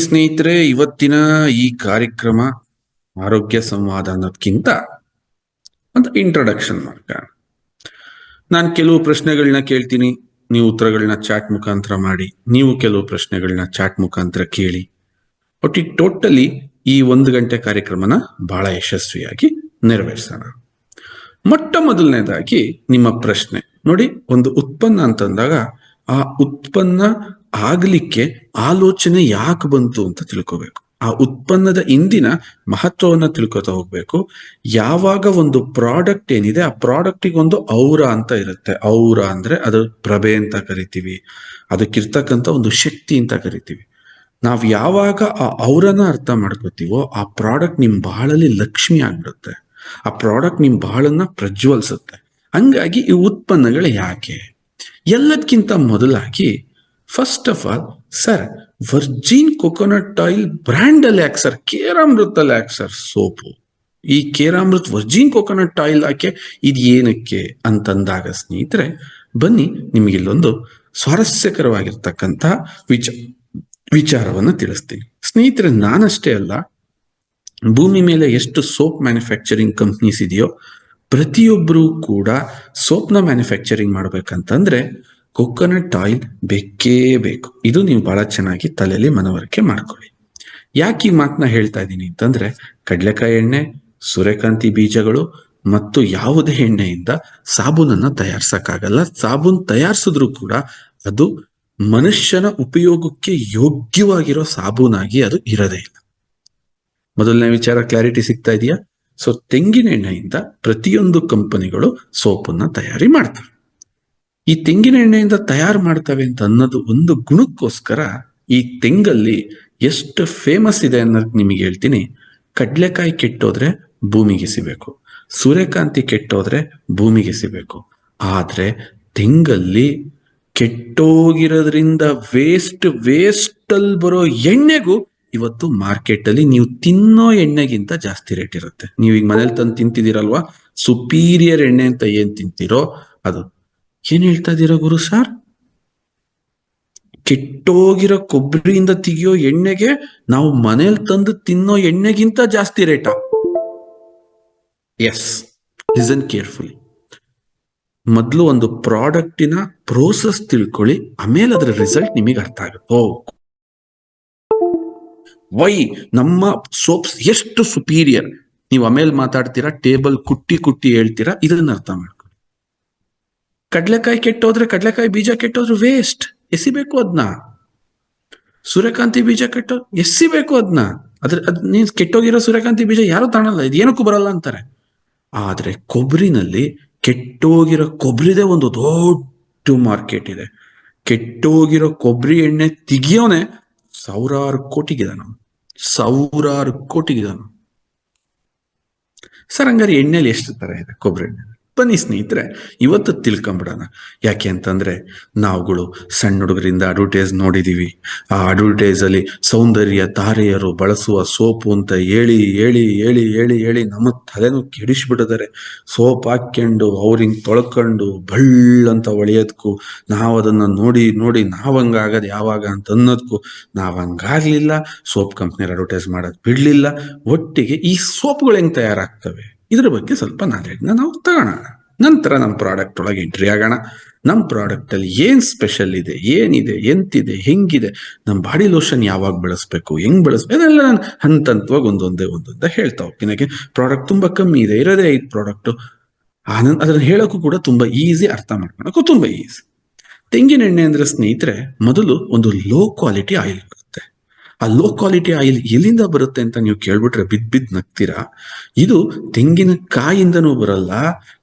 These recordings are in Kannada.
ಸ್ನೇಹಿತರೆ, ಇವತ್ತಿನ ಈ ಕಾರ್ಯಕ್ರಮ ಆರೋಗ್ಯ ಸಂವಾದ ಅನ್ನೋದಕ್ಕಿಂತ ಒಂದು ಇಂಟ್ರೊಡಕ್ಷನ್ ಮಾರ್ಗ ನಾನು ಕೆಲವು ಪ್ರಶ್ನೆಗಳನ್ನ ಕೇಳ್ತೀನಿ, ನೀವು ಉತ್ತರಗಳನ್ನ ಚಾಟ್ ಮುಖಾಂತರ ಮಾಡಿ, ನೀವು ಕೆಲವು ಪ್ರಶ್ನೆಗಳನ್ನ ಚಾಟ್ ಮುಖಾಂತರ ಕೇಳಿ. ಒಟ್ಟಿಗೆ ಟೋಟಲಿ ಈ ಒಂದು ಗಂಟೆ ಕಾರ್ಯಕ್ರಮನ ಬಹಳ ಯಶಸ್ವಿಯಾಗಿ ನೆರವೇರಿಸೋಣ. ಮೊಟ್ಟ ಮೊದಲನೇದಾಗಿ ನಿಮ್ಮ ಪ್ರಶ್ನೆ. ನೋಡಿ, ಒಂದು ಉತ್ಪನ್ನ ಅಂತಂದಾಗ ಆ ಉತ್ಪನ್ನ ಆಗ್ಲಿಕ್ಕೆ ಆಲೋಚನೆ ಯಾಕೆ ಬಂತು ಅಂತ ತಿಳ್ಕೋಬೇಕು. ಆ ಉತ್ಪನ್ನದ ಇಂದಿನ ಮಹತ್ವವನ್ನ ತಿಳ್ಕೊತಾ ಹೋಗ್ಬೇಕು. ಯಾವಾಗ ಒಂದು ಪ್ರಾಡಕ್ಟ್ ಏನಿದೆ, ಆ ಪ್ರಾಡಕ್ಟಿಗೆ ಒಂದು ಔರ ಅಂತ ಇರುತ್ತೆ. ಔರ ಅಂದ್ರೆ ಅದು ಪ್ರಭೆ ಅಂತ ಕರಿತೀವಿ. ಅದಕ್ಕಿರ್ತಕ್ಕಂಥ ಒಂದು ಶಕ್ತಿ ಅಂತ ಕರಿತೀವಿ. ನಾವು ಯಾವಾಗ ಆ ಔರನ ಅರ್ಥ ಮಾಡ್ಕೋತೀವೋ, ಆ ಪ್ರಾಡಕ್ಟ್ ನಿಮ್ ಬಾಳಲ್ಲಿ ಲಕ್ಷ್ಮಿ ಆಗ್ಬಿಡುತ್ತೆ. ಆ ಪ್ರಾಡಕ್ಟ್ ನಿಮ್ ಬಾಳನ್ನ ಪ್ರಜ್ವಲಿಸುತ್ತೆ. ಹಂಗಾಗಿ ಈ ಉತ್ಪನ್ನಗಳು ಯಾಕೆ? ಎಲ್ಲದಕ್ಕಿಂತ ಮೊದಲಾಗಿ first of all sir virgin coconut oil ಅಲ್ಲಿ ಯಾಕೆ ಸರ್ ಕೇರಾಮೃತ ಅಲ್ಲಿ ಯಾಕೆ ಸರ್ ಸೋಪು. ಈ ಕೇರಾಮೃತ್ ವರ್ಜಿನ್ ಕೊಕೊನಟ್ ಆಯಿಲ್ ಹಾಕಿ ಇದು ಏನಕ್ಕೆ ಅಂತಂದಾಗ ಸ್ನೇಹಿತರೆ, ಬನ್ನಿ ನಿಮಗೆ ಇಲ್ಲೊಂದು ಸ್ವಾರಸ್ಯಕರವಾಗಿರ್ತಕ್ಕಂಥ ವಿಚ, ವಿಚಾರವನ್ನು ತಿಳಿಸ್ತೀನಿ. ಸ್ನೇಹಿತರೆ, ನಾನಷ್ಟೇ ಅಲ್ಲ, ಭೂಮಿ ಮೇಲೆ ಎಷ್ಟು ಸೋಪ್ ಮ್ಯಾನುಫ್ಯಾಕ್ಚರಿಂಗ್ ಕಂಪ್ನೀಸ್ ಇದೆಯೋ ಪ್ರತಿಯೊಬ್ಬರು ಕೂಡ ಸೋಪ್ನ ಮ್ಯಾನುಫ್ಯಾಕ್ಚರಿಂಗ್ ಮಾಡ್ಬೇಕಂತಂದ್ರೆ ಕೊಕೊನಟ್ ಆಯಿಲ್ ಬೇಕೇ ಬೇಕು. ಇದು ನೀವು ಬಹಳ ಚೆನ್ನಾಗಿ ತಲೆಯಲ್ಲಿ ಮನವರಿಕೆ ಮಾಡ್ಕೊಳ್ಳಿ. ಯಾಕೆ ಈ ಮಾತನ್ನ ಹೇಳ್ತಾ ಇದ್ದೀನಿ ಅಂತಂದ್ರೆ ಕಡಲೆಕಾಯಿ ಎಣ್ಣೆ, ಸೂರ್ಯಕಾಂತಿ ಬೀಜಗಳು ಮತ್ತು ಯಾವುದೇ ಎಣ್ಣೆಯಿಂದ ಸಾಬೂನನ್ನು ತಯಾರಿಸಕ್ಕಾಗಲ್ಲ. ಸಾಬೂನ್ ತಯಾರಿಸಿದ್ರು ಕೂಡ ಅದು ಮನುಷ್ಯನ ಉಪಯೋಗಕ್ಕೆ ಯೋಗ್ಯವಾಗಿರೋ ಸಾಬೂನಾಗಿ ಅದು ಇರದೇ ಇಲ್ಲ. ಮೊದಲನೇ ವಿಚಾರ ಕ್ಲಾರಿಟಿ ಸಿಗ್ತಾ ಇದೆಯಾ? ಸೊ ತೆಂಗಿನ ಎಣ್ಣೆಯಿಂದ ಪ್ರತಿಯೊಂದು ಕಂಪನಿಗಳು ಸೋಪನ್ನ ತಯಾರಿ ಮಾಡ್ತವೆ. ಈ ತೆಂಗಿನ ಎಣ್ಣೆಯಿಂದ ತಯಾರು ಮಾಡ್ತವೆ ಅಂತ ಅನ್ನೋದು ಒಂದು ಗುಣಕ್ಕೋಸ್ಕರ ಈ ತೆಂಗಲ್ಲಿ ಎಷ್ಟು ಫೇಮಸ್ ಇದೆ ಅನ್ನೋದು ನಿಮಗೆ ಹೇಳ್ತೀನಿ. ಕಡ್ಲೆಕಾಯಿ ಕೆಟ್ಟೋದ್ರೆ ಭೂಮಿಗೆ ಸಿಬೇಕು ಸೂರ್ಯಕಾಂತಿ ಕೆಟ್ಟೋದ್ರೆ ಭೂಮಿಗೆ ಸಿಬೇಕು ಆದ್ರೆ ತೆಂಗಲ್ಲಿ ಕೆಟ್ಟೋಗಿರೋದ್ರಿಂದ ವೇಸ್ಟ್ ವೇಸ್ಟ್ ಅಲ್ಲಿ ಬರೋ ಎಣ್ಣೆಗೂ ಇವತ್ತು ಮಾರ್ಕೆಟ್ ಅಲ್ಲಿ ನೀವು ತಿನ್ನೋ ಎಣ್ಣೆಗಿಂತ ಜಾಸ್ತಿ ರೇಟ್ ಇರುತ್ತೆ. ನೀವು ಈಗ ಮನೇಲಿ ತಂದು ತಿಂತಿದ್ದೀರಲ್ವಾ? ಸುಪೀರಿಯರ್ ಎಣ್ಣೆ ಅಂತ ಏನ್ ತಿಂತೀರೋ ಅದು. ಏನ್ ಹೇಳ್ತಾ ಇದ್ದೀರಾ ಗುರು ಸರ್ ಕೆಟ್ಟೋಗಿರೋ ಕೊಬ್ಬರಿಯಿಂದ ತೆಗಿಯೋ ಎಣ್ಣೆಗೆ ನಾವು ಮನೇಲಿ ತಂದು ತಿನ್ನೋ ಎಣ್ಣೆಗಿಂತ ಜಾಸ್ತಿ ರೇಟ ಎಸ್ ಲಿಸನ್ ಕೇರ್ಫುಲಿ ಮೊದಲು ಒಂದು ಪ್ರಾಡಕ್ಟಿನ ಪ್ರೋಸೆಸ್ ತಿಳ್ಕೊಳ್ಳಿ, ಆಮೇಲೆ ಅದರ ರಿಸಲ್ಟ್ ನಿಮಗೆ ಅರ್ಥ ಆಗುತ್ತೆ. ಓ ವೈ ನಮ್ಮ ಸೋಪ್ಸ್ ಎಷ್ಟು ಸುಪೀರಿಯರ್ ನೀವು ಆಮೇಲೆ ಮಾತಾಡ್ತೀರಾ, ಟೇಬಲ್ ಕುಟ್ಟಿ ಕುಟ್ಟಿ ಹೇಳ್ತೀರಾ, ಇದನ್ನ ಅರ್ಥ ಮಾಡ್ಕೊಳ್ಳಿ. ಕಡ್ಲೆಕಾಯಿ ಕೆಟ್ಟೋದ್ರೆ ಕಡ್ಲೆಕಾಯಿ ಬೀಜ ಕೆಟ್ಟೋದ್ರೆ ವೇಸ್ಟ್ ಎಸಿಬೇಕು ಅದನ್ನ ಸೂರ್ಯಕಾಂತಿ ಬೀಜ ಕೆಟ್ಟೋ, ಎಸಿಬೇಕು ಅದನ್ನ ಅದ್ರ, ಅದ್, ನೀನ್ ಕೆಟ್ಟೋಗಿರೋ ಸೂರ್ಯಕಾಂತಿ ಬೀಜ ಯಾರು ತಾಣಲ್ಲ ಇದೇನಕ್ಕೂ ಬರಲ್ಲ ಅಂತಾರೆ. ಆದ್ರೆ ಕೊಬ್ಬರಿನಲ್ಲಿ ಕೆಟ್ಟೋಗಿರೋ ಕೊಬ್ಬರಿದೆ ಒಂದು ದೊಡ್ಡ ಮಾರ್ಕೆಟ್ ಇದೆ. ಕೆಟ್ಟೋಗಿರೋ ಕೊಬ್ಬರಿ ಎಣ್ಣೆ ತೆಗಿಯೋನೆ ಸಾವಿರಾರು ಕೋಟಿಗಿದಾನು ಸಾವಿರಾರು ಕೋಟಿಗಿದಾನು ಸರ್ ಹಂಗಾರೆ ಎಣ್ಣೆಲಿ ಎಷ್ಟು ತರ ಇದೆ ಕೊಬ್ಬರಿ ಎಣ್ಣೆ? ಬನ್ನಿ ಸ್ನೇಹಿತರೆ, ಇವತ್ತು ತಿಳ್ಕೊಂಬಿಡೋಣ. ಯಾಕೆ ಅಂತಂದ್ರೆ, ನಾವುಗಳು ಸಣ್ಣ ಹುಡುಗರಿಂದ ಅಡ್ವರ್ಟೈಸ್ ನೋಡಿದೀವಿ. ಆ ಅಡ್ವರ್ಟೈಸ್ ಅಲ್ಲಿ ಸೌಂದರ್ಯ ತಾರೆಯರು ಬಳಸುವ ಸೋಪು ಅಂತ ಹೇಳಿ ಹೇಳಿ ಹೇಳಿ ಹೇಳಿ ಹೇಳಿ ನಮ್ಮ ತಲೆನೂ ಕೆಡಿಸ್ಬಿಟ್ಟಿದ್ದಾರೆ. ಸೋಪ್ ಹಾಕ್ಕೊಂಡು ಅವ್ರಿಂಗ್ ತೊಳ್ಕೊಂಡು ಬಳ್ಳಂತ ಅಂತ ಹೊಳೆಯೋದಕ್ಕೂ ನಾವು ಅದನ್ನ ನೋಡಿ ನೋಡಿ ನಾವ್ ಹಂಗಾಗದ್ ಯಾವಾಗ ಅಂತ ಅನ್ನೋದಕ್ಕೂ ನಾವು ಹಂಗಾಗ್ಲಿಲ್ಲ ಸೋಪ್ ಕಂಪ್ನಿಯರ್ ಅಡ್ವರ್ಟೈಸ್ ಮಾಡೋದು ಬಿಡಲಿಲ್ಲ. ಒಟ್ಟಿಗೆ ಈ ಸೋಪ್ಗಳು ಹೆಂಗೆ ತಯಾರಾಗ್ತವೆ? ಇದ್ರ ಬಗ್ಗೆ ಸ್ವಲ್ಪ ನಾಲೆಡ್ನ ನಾವು ತಗೋಣ. ನಂತರ ನಮ್ಮ ಪ್ರಾಡಕ್ಟ್ ಒಳಗೆ ಎಂಟ್ರಿ ಆಗೋಣ. ನಮ್ಮ ಪ್ರಾಡಕ್ಟ್ ಅಲ್ಲಿ ಏನ್ ಸ್ಪೆಷಲ್ ಇದೆ, ಏನಿದೆ, ಎಂತಿದೆ, ಹೆಂಗಿದೆ, ನಮ್ಮ ಬಾಡಿ ಲೋಷನ್ ಯಾವಾಗ ಬಳಸಬೇಕು, ಹೆಂಗ್ ಬಳಸ್ಬೇಕು ಅದೆಲ್ಲ ನಾನು ಹಂತ ಹಂತವಾಗಿ ಒಂದೊಂದೇ ಒಂದೊಂದೇ ಹೇಳ್ತಾ ಹೋಗ್ತೀನಿ. ಯಾಕೆ? ಪ್ರಾಡಕ್ಟ್ ತುಂಬಾ ಕಮ್ಮಿ ಇದೆ, ಇರೋದೇ ಐದು ಪ್ರಾಡಕ್ಟ್ ಆನಂದ್ ಅದನ್ನ ಹೇಳೋಕ್ಕೂ ಕೂಡ ತುಂಬಾ ಈಸಿ ಅರ್ಥ ಮಾಡ್ಕೊಳಕ್ಕೂ ತುಂಬ ಈಸಿ ತೆಂಗಿನ ಎಣ್ಣೆ ಅಂದ್ರೆ ಸ್ನೇಹಿತರೆ, ಮೊದಲು ಒಂದು ಲೋ ಕ್ವಾಲಿಟಿ ಆಯಿಲ್ ಆ ಲೋ ಕ್ವಾಲಿಟಿ ಆಯಿಲ್ ಎಲ್ಲಿಂದ ಬರುತ್ತೆ ಅಂತ ನೀವು ಕೇಳ್ಬಿಟ್ರೆ ಬಿದ್ ಬಿದ್ ನಗ್ತೀರಾ? ಇದು ತೆಂಗಿನ ಕಾಯಿಂದನೂ ಬರಲ್ಲ,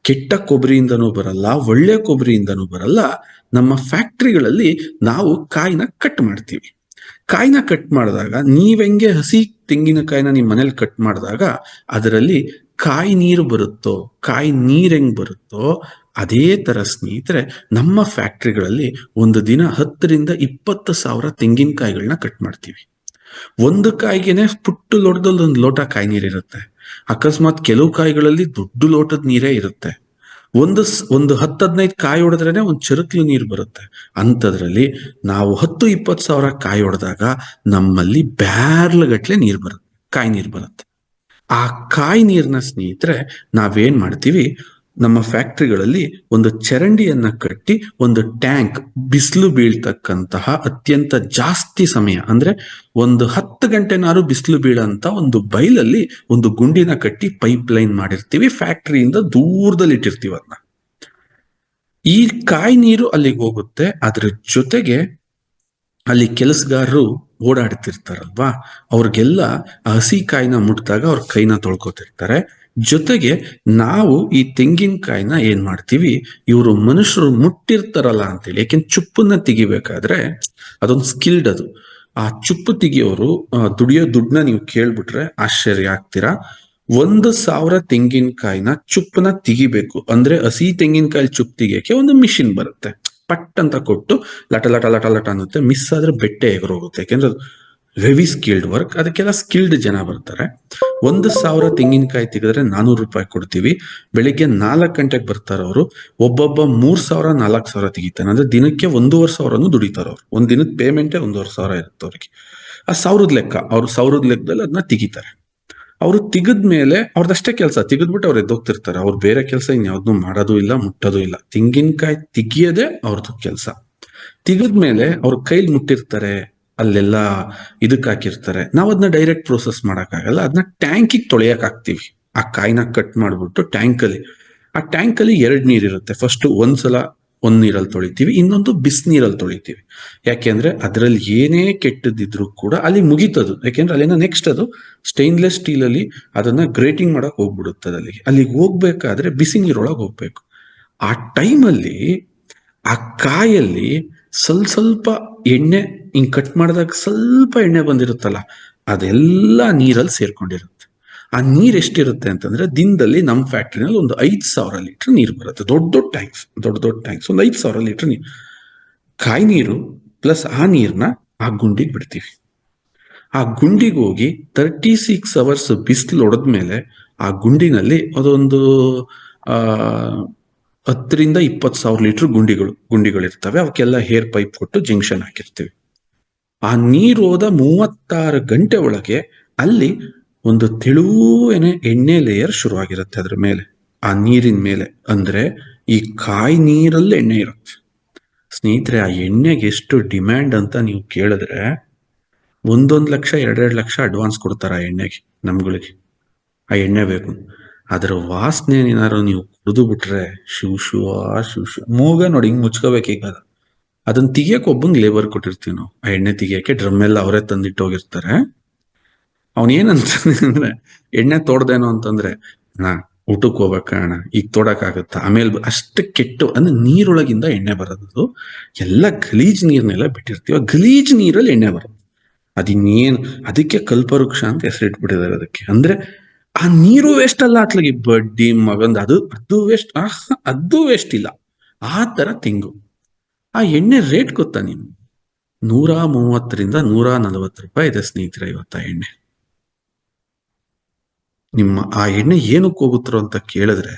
ಕೆಟ್ಟ ಕೊಬ್ಬರಿಯಿಂದನೂ ಬರಲ್ಲ, ಒಳ್ಳೆ ಕೊಬ್ಬರಿಯಿಂದನೂ ಬರಲ್ಲ. ನಮ್ಮ ಫ್ಯಾಕ್ಟ್ರಿಗಳಲ್ಲಿ ನಾವು ಕಾಯಿನ ಕಟ್ ಮಾಡ್ತೀವಿ. ಕಾಯಿನ ಕಟ್ ಮಾಡಿದಾಗ ನೀವೆಂಗೆ ಹಸಿ ತೆಂಗಿನಕಾಯಿನ ನಿಮ್ಮ ಮನೇಲಿ ಕಟ್ ಮಾಡಿದಾಗ ಅದರಲ್ಲಿ ಕಾಯಿ ನೀರು ಬರುತ್ತೋ, ಕಾಯಿ ನೀರು ಹೆಂಗ್ ಬರುತ್ತೋ, ಅದೇ ತರ ಸ್ನೇಹಿತರೆ ನಮ್ಮ ಫ್ಯಾಕ್ಟ್ರಿಗಳಲ್ಲಿ ಒಂದು ದಿನ ಹತ್ತರಿಂದ ಇಪ್ಪತ್ತು ಸಾವಿರ ತೆಂಗಿನಕಾಯಿಗಳನ್ನ ಕಟ್ ಮಾಡ್ತೀವಿ. ಒಂದು ಕಾಯಿಗೆನೆ ಪುಟ್ಟು ಲೋಟದಲ್ಲಿ ಒಂದು ಲೋಟ ಕಾಯಿ ನೀರಿರುತ್ತೆ ಅಕಸ್ಮಾತ್ ಕೆಲವು ಕಾಯಿಗಳಲ್ಲಿ ದೊಡ್ಡ ಲೋಟದ ನೀರೇ ಇರುತ್ತೆ. ಒಂದು ಒಂದು ಹತ್ತು ಹದಿನೈದು ಕಾಯಿ ಹೊಡೆದ್ರೇನೆ ಒಂದು ಚರುಕ್ಲು ನೀರು ಬರುತ್ತೆ. ಅಂಥದ್ರಲ್ಲಿ ನಾವು ಹತ್ತು ಇಪ್ಪತ್ತು ಸಾವಿರ ಕಾಯಿ ಹೊಡೆದಾಗ ನಮ್ಮಲ್ಲಿ ಬ್ಯಾರ್ಲ್ ಗಟ್ಲೆ ನೀರು ಬರುತ್ತೆ, ಕಾಯಿ ನೀರು ಬರುತ್ತೆ. ಆ ಕಾಯಿ ನೀರನ್ನ ಸ್ನೇಹಿತರೆ ನಾವೇನ್ ಮಾಡ್ತೀವಿ? ನಮ್ಮ ಫ್ಯಾಕ್ಟ್ರಿಗಳಲ್ಲಿ ಒಂದು ಚರಂಡಿಯನ್ನ ಕಟ್ಟಿ ಒಂದು ಟ್ಯಾಂಕ್ ಬಿಸಿಲು ಬೀಳ್ತಕ್ಕಂತಹ ಅತ್ಯಂತ ಜಾಸ್ತಿ ಸಮಯ, ಅಂದ್ರೆ ಒಂದು ಹತ್ತು ಗಂಟೆನಾರು ಬಿಸಿಲು ಬೀಳಂತ ಒಂದು ಬೈಲಲ್ಲಿ ಒಂದು ಗುಂಡಿನ ಕಟ್ಟಿ ಪೈಪ್ ಲೈನ್ ಮಾಡಿರ್ತೀವಿ, ಫ್ಯಾಕ್ಟ್ರಿಯಿಂದ ದೂರದಲ್ಲಿ ಇಟ್ಟಿರ್ತೀವಿ ಅದನ್ನ ಈ ಕಾಯಿ ನೀರು ಅಲ್ಲಿಗೆ ಹೋಗುತ್ತೆ, ಅದ್ರ ಜೊತೆಗೆ ಅಲ್ಲಿ ಕೆಲಸಗಾರರು ಓಡಾಡ್ತಿರ್ತಾರಲ್ವಾ? ಅವ್ರಿಗೆಲ್ಲ ಹಸಿ ಕಾಯಿನ ಮುಟ್ಟಿದಾಗ ಅವ್ರ ಕೈನ ತೊಳ್ಕೊತಿರ್ತಾರೆ. ಜೊತೆಗೆ ನಾವು ಈ ತೆಂಗಿನಕಾಯಿನ ಏನ್ ಮಾಡ್ತೀವಿ, ಇವರು ಮನುಷ್ಯರು ಮುಟ್ಟಿರ್ತಾರಲ್ಲ ಅಂತೇಳಿ ಯಾಕೆಂದ್ರೆ ಚುಪ್ಪನ್ನ ತೆಗಿಬೇಕಾದ್ರೆ ಅದೊಂದು ಸ್ಕಿಲ್ಡ್ ಅದು. ಆ ಚುಪ್ಪು ತೆಗಿಯೋರು ದುಡಿಯೋ ದುಡ್ಡನ್ನ ನೀವು ಕೇಳ್ಬಿಟ್ರೆ ಆಶ್ಚರ್ಯ ಆಗ್ತೀರಾ. ಒಂದು ಸಾವಿರ ತೆಂಗಿನಕಾಯಿನ ಚುಪ್ಪನ್ನ ತೆಗಿಬೇಕು. ಅಂದ್ರೆ ಹಸಿ ತೆಂಗಿನಕಾಯಿ ಚುಪ್ಪು ತೆಗಿಯಕ್ಕೆ ಒಂದು ಮಿಷಿನ್ ಬರುತ್ತೆ. ಪಟ್ ಅಂತ ಕೊಟ್ಟು ಲಟ ಲಟ ಲಟ ಲಟ ಅನ್ನುತ್ತೆ. ಮಿಸ್ ಆದ್ರೆ ಬೆಟ್ಟೆ ಎಗರೋಗುತ್ತೆ. ಯಾಕೆಂದ್ರೆ ಹೆವಿ ಸ್ಕಿಲ್ಡ್ ವರ್ಕ್ ಅದಕ್ಕೆಲ್ಲ ಸ್ಕಿಲ್ಡ್ ಜನ ಬರ್ತಾರೆ. ಒಂದು ಸಾವಿರ ತೆಂಗಿನಕಾಯಿ ತೆಗೆದ್ರೆ ನಾನೂರು ರೂಪಾಯಿ ಕೊಡ್ತೀವಿ. ಬೆಳಿಗ್ಗೆ ನಾಲ್ಕು ಗಂಟೆಗೆ ಬರ್ತಾರೆ ಅವರು. ಒಬ್ಬೊಬ್ಬ ಮೂರು ಸಾವಿರ, ನಾಲ್ಕು ಸಾವಿರ ತೆಗಿತಾನೆ. ಅಂದ್ರೆ ದಿನಕ್ಕೆ ಒಂದೂವರೆ ಸಾವಿರನು ದುಡಿತಾರೆ ಅವ್ರು. ಒಂದ್ ದಿನದ ಪೇಮೆಂಟೇ ಒಂದೂವರೆ ಸಾವಿರ ಇರುತ್ತೆ ಅವ್ರಿಗೆ. ಆ ಸಾವಿರದ ಲೆಕ್ಕ. ಅವ್ರು ಸಾವಿರದ ಲೆಕ್ಕದಲ್ಲಿ ಅದನ್ನ ತೆಗಿತಾರೆ. ಅವರು ತೆಗೆದ್ಮೇಲೆ ಅವ್ರದಷ್ಟೇ ಕೆಲಸ. ತೆಗೆದ್ಬಿಟ್ಟು ಅವ್ರು ಎದ್ದೋಗ್ತಿರ್ತಾರೆ. ಅವ್ರು ಬೇರೆ ಕೆಲಸ ಇನ್ಯಾವ್ದು ಮಾಡೋದು ಇಲ್ಲ, ಮುಟ್ಟೋದು ಇಲ್ಲ. ತೆಂಗಿನಕಾಯಿ ತೆಗಿಯೋದೇ ಅವ್ರದ್ದು ಕೆಲಸ. ತೆಗೆದ್ಮೇಲೆ ಅವ್ರ ಕೈಲಿ ಮುಟ್ಟಿರ್ತಾರೆ, ಅಲ್ಲೆಲ್ಲ ಇದಕ್ ಹಾಕಿರ್ತಾರೆ. ನಾವು ಅದನ್ನ ಡೈರೆಕ್ಟ್ ಪ್ರೋಸೆಸ್ ಮಾಡೋಕ್ಕಾಗಲ್ಲ. ಅದನ್ನ ಟ್ಯಾಂಕಿಗೆ ತೊಳೆಯಕ್ ಹಾಕ್ತಿವಿ. ಆ ಕಾಯಿನ ಕಟ್ ಮಾಡ್ಬಿಟ್ಟು ಟ್ಯಾಂಕಲ್ಲಿ ಆ ಟ್ಯಾಂಕಲ್ಲಿ ಎರಡ್ ನೀರಿರುತ್ತೆ. ಫಸ್ಟ್ ಒಂದ್ಸಲ ಒಂದ್ ನೀರಲ್ಲಿ ತೊಳಿತೀವಿ, ಇನ್ನೊಂದು ಬಿಸಿನೀರಲ್ಲಿ ತೊಳಿತೀವಿ. ಯಾಕೆಂದ್ರೆ ಅದರಲ್ಲಿ ಏನೇ ಕೆಟ್ಟದಿದ್ರು ಕೂಡ ಅಲ್ಲಿ ಮುಗೀತದು. ಯಾಕೆಂದ್ರೆ ಅಲ್ಲಿನ ನೆಕ್ಸ್ಟ್ ಅದು ಸ್ಟೈನ್ಲೆಸ್ ಸ್ಟೀಲ್ ಅಲ್ಲಿ ಅದನ್ನ ಗ್ರೇಟಿಂಗ್ ಮಾಡಕ್ ಹೋಗ್ಬಿಡುತ್ತದೆ ಅಲ್ಲಿಗೆ ಅಲ್ಲಿಗೆ ಹೋಗ್ಬೇಕಾದ್ರೆ ಬಿಸಿ ನೀರೊಳಗೆ ಹೋಗ್ಬೇಕು. ಆ ಟೈಮಲ್ಲಿ, ಆ ಕಾಯಲ್ಲಿ ಸ್ವಲ್ಪ ಸ್ವಲ್ಪ ಎಣ್ಣೆ, ಹಿಂಗ್ ಕಟ್ ಮಾಡಿದಾಗ ಸ್ವಲ್ಪ ಎಣ್ಣೆ ಬಂದಿರುತ್ತಲ್ಲ, ಅದೆಲ್ಲ ನೀರಲ್ಲಿ ಸೇರ್ಕೊಂಡಿರುತ್ತೆ. ಆ ನೀರು ಎಷ್ಟಿರುತ್ತೆ ಅಂತಂದ್ರೆ ದಿನದಲ್ಲಿ ನಮ್ಮ ಫ್ಯಾಕ್ಟ್ರಿನಲ್ಲಿ ಒಂದು ಐದು ಸಾವಿರ ಲೀಟರ್ ನೀರು ಬರುತ್ತೆ. ದೊಡ್ಡ ದೊಡ್ಡ ಟ್ಯಾಂಕ್ಸ್, ದೊಡ್ಡ ದೊಡ್ಡ ಟ್ಯಾಂಕ್ಸ್. ಒಂದು ಐದು ಸಾವಿರ ಲೀಟರ್ ನೀರು. ಕಾಯಿ ನೀರು ಪ್ಲಸ್ ಆ ನೀರನ್ನ ಆ ಗುಂಡಿಗೆ ಬಿಡ್ತೀವಿ. ಆ ಗುಂಡಿಗೆ ಹೋಗಿ ತರ್ಟಿ ಸಿಕ್ಸ್ ಅವರ್ಸ್ ಬಿಸಿಲು ಹೊಡೆದ್ಮೇಲೆ ಆ ಗುಂಡಿನಲ್ಲಿ ಅದೊಂದು ಹತ್ತರಿಂದ ಇಪ್ಪತ್ತು ಸಾವಿರ ಲೀಟರ್ ಗುಂಡಿಗಳು, ಗುಂಡಿಗಳಿರ್ತವೆ. ಅವಕ್ಕೆಲ್ಲ ಹೇರ್ ಪೈಪ್ ಕೊಟ್ಟು ಜಂಕ್ಷನ್ ಹಾಕಿರ್ತೀವಿ. ಆ ನೀರು ಹೋದ ಮೂವತ್ತಾರು ಗಂಟೆ ಒಳಗೆ ಅಲ್ಲಿ ಒಂದು ತೆಳುವೇನೆ ಎಣ್ಣೆ ಲೇಯರ್ ಶುರುವಾಗಿರುತ್ತೆ ಅದ್ರ ಮೇಲೆ. ಆ ನೀರಿನ ಮೇಲೆ. ಅಂದ್ರೆ ಈ ಕಾಯಿ ನೀರಲ್ಲಿ ಎಣ್ಣೆ ಇರುತ್ತೆ. ಸ್ನೇಹಿತರೆ, ಆ ಎಣ್ಣೆಗೆ ಎಷ್ಟು ಡಿಮ್ಯಾಂಡ್ ಅಂತ ನೀವು ಕೇಳಿದ್ರೆ ಒಂದೊಂದು ಲಕ್ಷ, ಎರಡೆರಡು ಲಕ್ಷ ಅಡ್ವಾನ್ಸ್ ಕೊಡ್ತಾರೆ ಆ ಎಣ್ಣೆಗೆ, ನಮ್ಗಳಿಗೆ. ಆ ಎಣ್ಣೆ ಬೇಕು. ಅದರ ವಾಸನೆ ಏನಾರು ನೀವು ಕುಡಿದು ಬಿಟ್ರೆ ಶಿವ್ ಶಿವ ಶಿವ್ ಶಿವ. ಮೂಗ ನೋಡಿ ಹಿಂಗೆ ಮುಚ್ಕೋಬೇಕು ಈಗ. ಅದನ್ನ ತೆಗಿಯಕ್ಕೆ ಒಬ್ಬನ್ ಲೇಬರ್ ಕೊಟ್ಟಿರ್ತೀವಿ ನಾವು. ಆ ಎಣ್ಣೆ ತೆಗಿಯಕ್ಕೆ ಡ್ರಮ್ ಎಲ್ಲ ಅವರೇ ತಂದಿಟ್ಟು ಹೋಗಿರ್ತಾರೆ. ಅವನ್ ಏನಂತಾನೆ ಅಂದ್ರೆ ಎಣ್ಣೆ ತೋಡ್ದೇನೋ ಅಂತಂದ್ರೆ, ನಾ ಊಟಕ್ಕೆ ಹೋಗ್ಬೇಕ ಅಣ್ಣ, ಈಗ ತೋಡಕ್ಕಾಗತ್ತ ಆಮೇಲೆ ಅಷ್ಟು ಕೆಟ್ಟು, ಅಂದ್ರೆ ನೀರೊಳಗಿಂದ ಎಣ್ಣೆ ಬರೋದು ಎಲ್ಲ ಗಲೀಜ್ ನೀರ್ನೆಲ್ಲ ಬಿಟ್ಟಿರ್ತೀವಿ. ಗಲೀಜ್ ನೀರಲ್ಲಿ ಎಣ್ಣೆ ಬರುತ್ತೆ. ಅದಿನ್ನೇನು, ಅದಕ್ಕೆ ಕಲ್ಪವೃಕ್ಷ ಅಂತ ಹೆಸರಿಟ್ಬಿಟ್ಟಿದ್ದಾರೆ ಅದಕ್ಕೆ. ಅಂದ್ರೆ ಆ ನೀರು ವೇಸ್ಟ್ ಅಲ್ಲ ಅತ್ಲಾಗಿ ಬಡ್ಡಿ, ಮಗಂದ, ಅದು ಅದು ವೇಸ್ಟ್ ಅದು ವೇಸ್ಟ್ ಇಲ್ಲ. ಆ ತರ ತೆಂಗು. ಆ ಎಣ್ಣೆ ರೇಟ್ ಗೊತ್ತಾ ನೀನು ನೂರ ಮೂವತ್ತರಿಂದ ನೂರ ನಲವತ್ತು ರೂಪಾಯಿ ಇದೆ ಸ್ನೇಹಿತರೆ ಇವತ್ತ ಎಣ್ಣೆ. ನಿಮ್ಮ ಆ ಎಣ್ಣೆ ಏನಕ್ಕೆ ಹೋಗುತ್ತರೋ ಅಂತ ಕೇಳಿದ್ರೆ